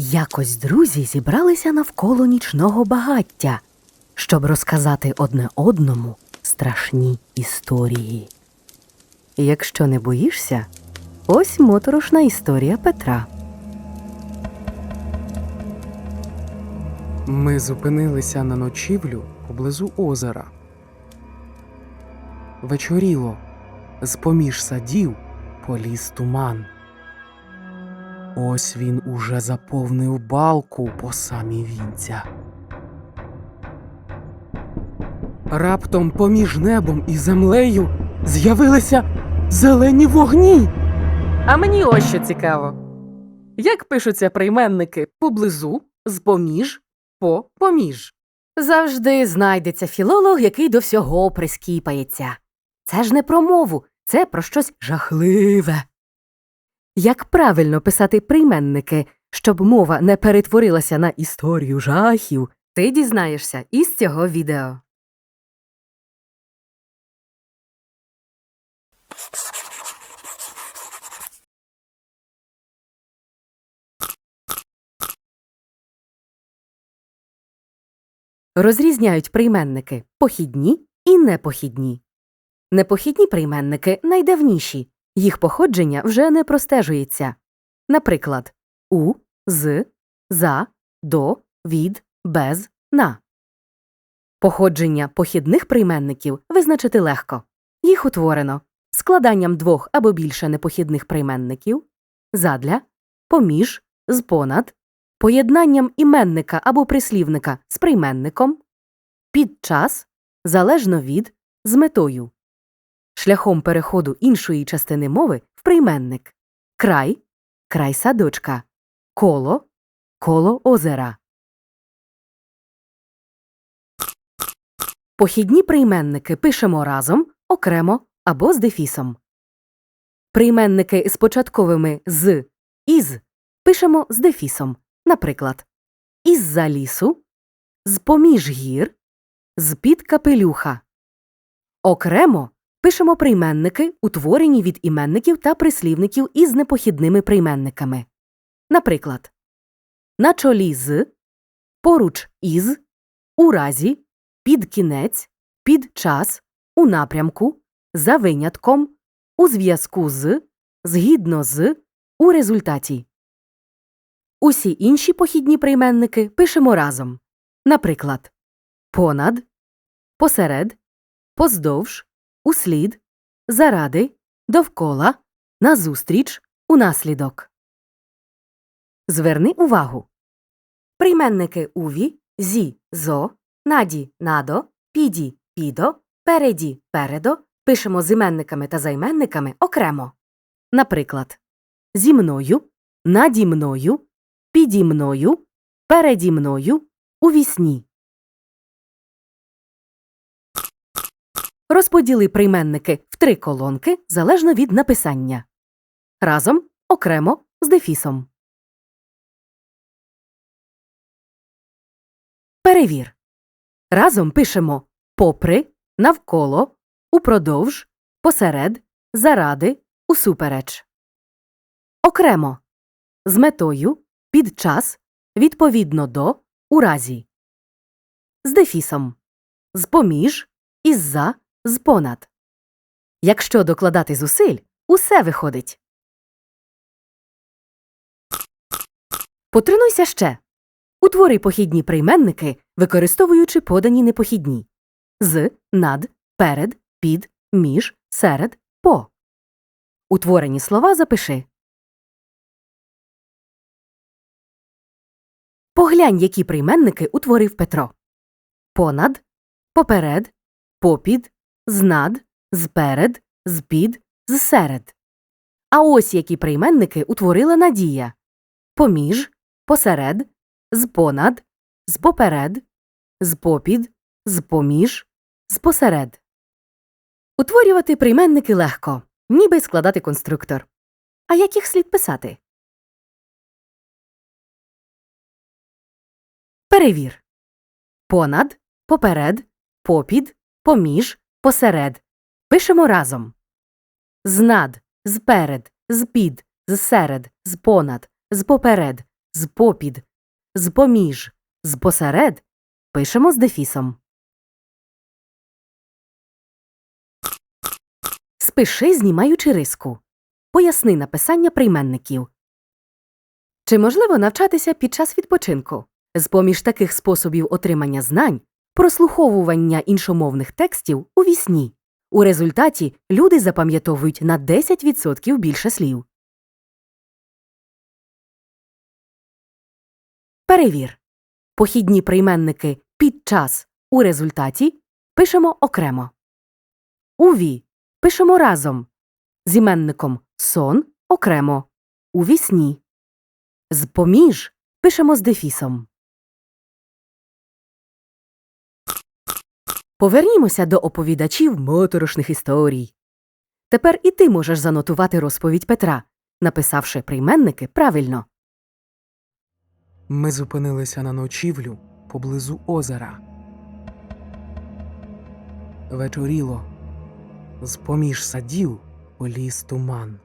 Якось друзі зібралися навколо нічного багаття, щоб розказати одне одному страшні історії. Якщо не боїшся, ось моторошна історія Петра. Ми зупинилися на ночівлю поблизу озера. Вечоріло, з поміж садів поліз туман. Ось він уже заповнив балку по самі вінця. Раптом поміж небом і землею з'явилися зелені вогні. А мені ось що цікаво. Як пишуться прийменники поблизу, з-поміж, по, поміж? Завжди знайдеться філолог, який до всього прискіпається. Це ж не про мову, це про щось жахливе. Як правильно писати прийменники, щоб мова не перетворилася на історію жахів, ти дізнаєшся із цього відео. Розрізняють прийменники похідні і непохідні. Непохідні прийменники найдавніші, їх походження вже не простежується. Наприклад, у, з, за, до, від, без, на. Походження похідних прийменників визначити легко. Їх утворено складанням двох або більше непохідних прийменників, задля, поміж, з понад, поєднанням іменника або прислівника з прийменником, під час, залежно від, з метою, шляхом переходу іншої частини мови в прийменник, край, край садочка, коло, коло озера. Похідні прийменники пишемо разом, окремо або з дефісом. Прийменники з початковими з, із пишемо з дефісом. Наприклад, із-за лісу, з-поміж гір, з-під капелюха. Окремо пишемо прийменники, утворені від іменників та прислівників із непохідними прийменниками. Наприклад, на чолі з, поруч із, у разі, під кінець, під час, у напрямку, за винятком, у зв'язку з, згідно з, у результаті. Усі інші похідні прийменники пишемо разом. Наприклад, понад, посеред, поздовж, услід, заради, довкола, назустріч, унаслідок. Зверни увагу. Прийменники уві, зі, зо, наді, надо, піді, підо, переді, передо пишемо з іменниками та займенниками окремо. Наприклад, зі мною, наді мною, піді мною, переді мною, у Розподіли прийменники в три колонки залежно від написання. Разом, окремо, з дефісом. Перевір. Разом пишемо попри, навколо, упродовж, посеред, заради, усупереч. Окремо. З метою, під час, відповідно до, у разі. З дефісом. З поміж, із-за, з понад. Якщо докладати зусиль, усе виходить. Потренуйся ще. Утвори похідні прийменники, використовуючи подані непохідні з, над, перед, під, між, серед, по. Утворені слова запиши. Поглянь, які прийменники утворив Петро. Понад, поперед, попід, знад, зперед, збід, зсеред. А ось які прийменники утворила Надія поміж, посеред, з-понад, з-поперед, з-попід, з-поміж. Утворювати прийменники легко, ніби складати конструктор. А як їх слід писати? Перевір. Понад, поперед, попід, поміж, посеред. Пишемо разом. Знад, зперед, збід, зсеред, збонад, збоперед, з попід, з поміж, з посеред пишемо з дефісом. Спиши, знімаючи риску. Поясни написання прийменників. Чи можливо навчатися під час відпочинку? З-поміж таких способів отримання знань прослуховування іншомовних текстів у вісні. У результаті люди запам'ятовують на 10% більше слів. Перевір. Похідні прийменники під час у результаті пишемо окремо. У ві пишемо разом. З іменником сон окремо. У вісні. З поміж пишемо з дефісом. Повернімося до оповідачів моторошних історій. Тепер і ти можеш занотувати розповідь Петра, написавши прийменники правильно. Ми зупинилися на ночівлю поблизу озера. Вечоріло. З поміж садів поліз туман.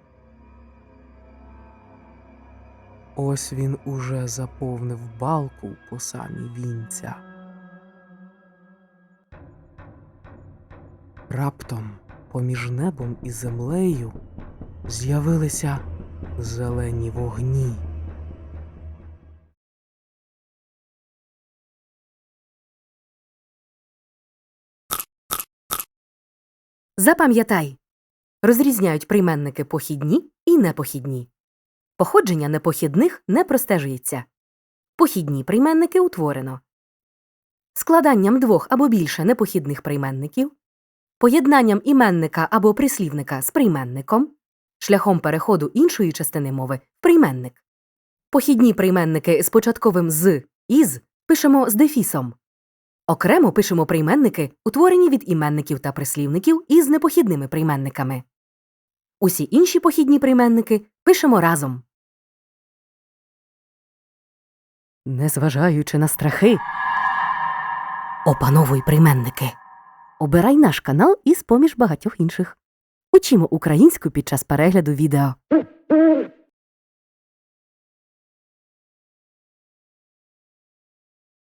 Ось він уже заповнив балку по самі вінця. Раптом поміж небом і землею з'явилися зелені вогні. Запам'ятай. Розрізняють прийменники похідні і непохідні. Походження непохідних не простежується. Похідні прийменники утворено. Складанням двох або більше непохідних прийменників, поєднанням іменника або прислівника з прийменником, шляхом переходу іншої частини мови прийменник. Похідні прийменники з початковим з із пишемо з дефісом. Окремо пишемо прийменники, утворені від іменників та прислівників із непохідними прийменниками. Усі інші похідні прийменники пишемо разом. Незважаючи на страхи. Опановуй прийменники. Обирай наш канал із поміж багатьох інших. Учімо українську під час перегляду відео.